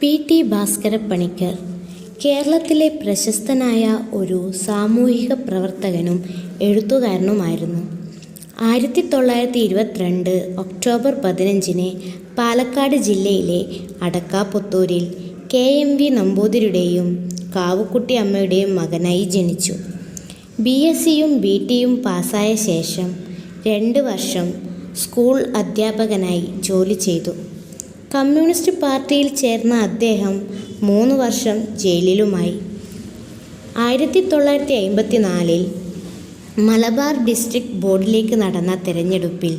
P T Bhaskarapanicker കേരളത്തിലെ പ്രശസ്തനായ ഒരു സാമൂഹിക പ്രവർത്തകനും എഴുത്തുകാരനുമായിരുന്നു. ആയിരത്തി തൊള്ളായിരത്തി ഇരുപത്തിരണ്ട് ഒക്ടോബർ പതിനഞ്ചിന് പാലക്കാട് ജില്ലയിലെ അടക്കാപുത്തൂരിൽ കെ എം വി നമ്പൂതിരിയുടെയും കാവുക്കുട്ടി അമ്മയുടെയും മകനായി ജനിച്ചു. ബി എസ് സിയും ബി ടിയും പാസ്സായ ശേഷം രണ്ട് വർഷം സ്കൂൾ അധ്യാപകനായി ജോലി ചെയ്തു. കമ്മ്യൂണിസ്റ്റ് പാർട്ടിയിൽ ചേർന്ന അദ്ദേഹം മൂന്ന് വർഷം ജയിലിലുമായി. ആയിരത്തി തൊള്ളായിരത്തി അമ്പത്തി നാലിൽ മലബാർ ഡിസ്ട്രിക്ട് ബോർഡിലേക്ക് നടന്ന തെരഞ്ഞെടുപ്പിൽ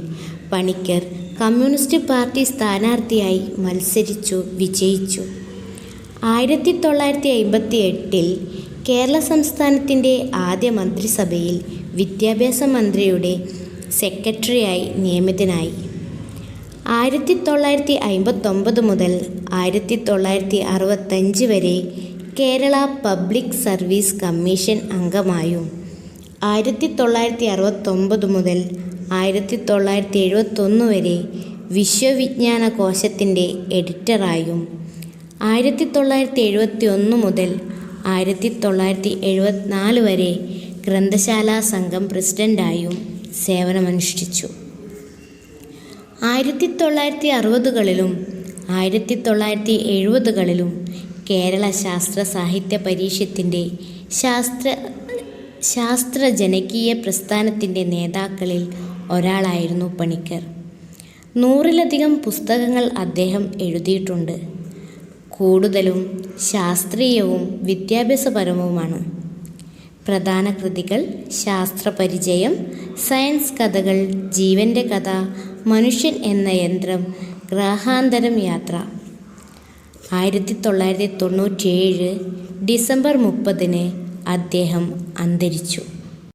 പണിക്കർ കമ്മ്യൂണിസ്റ്റ് പാർട്ടി സ്ഥാനാർത്ഥിയായി മത്സരിച്ചു വിജയിച്ചു. ആയിരത്തി തൊള്ളായിരത്തി അമ്പത്തി എട്ടിൽ കേരള സംസ്ഥാനത്തിന്റെ ആദ്യ മന്ത്രിസഭയിൽ വിദ്യാഭ്യാസ മന്ത്രിയുടെ സെക്രട്ടറിയായി നിയമിതനായി. ആയിരത്തി തൊള്ളായിരത്തി അമ്പത്തൊമ്പത് മുതൽ ആയിരത്തി തൊള്ളായിരത്തി അറുപത്തഞ്ച് വരെ കേരള പബ്ലിക് സർവീസ് കമ്മീഷൻ അംഗമായും ആയിരത്തി തൊള്ളായിരത്തി അറുപത്തൊമ്പത് മുതൽ ആയിരത്തി തൊള്ളായിരത്തി എഴുപത്തൊന്ന് വരെ വിശ്വവിജ്ഞാന കോശത്തിന്റെ എഡിറ്ററായും ആയിരത്തി തൊള്ളായിരത്തി എഴുപത്തി ഒന്ന് മുതൽ ആയിരത്തി തൊള്ളായിരത്തി എഴുപത്തിനാല് വരെ ഗ്രന്ഥശാലാ സംഘം പ്രസിഡന്റായും സേവനമനുഷ്ഠിച്ചു. ആയിരത്തി തൊള്ളായിരത്തി അറുപതുകളിലും ആയിരത്തി തൊള്ളായിരത്തി എഴുപതുകളിലും കേരള ശാസ്ത്ര സാഹിത്യ പരീക്ഷത്തിന്റെ ശാസ്ത്ര ശാസ്ത്ര ജനകീയ പ്രസ്ഥാനത്തിന്റെ നേതാക്കളിൽ ഒരാളായിരുന്നു പണിക്കർ. നൂറിലധികം പുസ്തകങ്ങൾ അദ്ദേഹം എഴുതിയിട്ടുണ്ട്. കൂടുതലും ശാസ്ത്രീയവും വിദ്യാഭ്യാസപരവുമാണ്. പ്രധാന കൃതികൾ ശാസ്ത്രപരിചയം സയൻസ് കഥകൾ ജീവന്റെ കഥ മനുഷ്യൻ എന്ന യന്ത്രം ഗ്രഹാന്തരം യാത്ര. ആയിരത്തി തൊള്ളായിരത്തി തൊണ്ണൂറ്റിയേഴ് ഡിസംബർ മുപ്പതിന് അദ്ദേഹം അന്തരിച്ചു.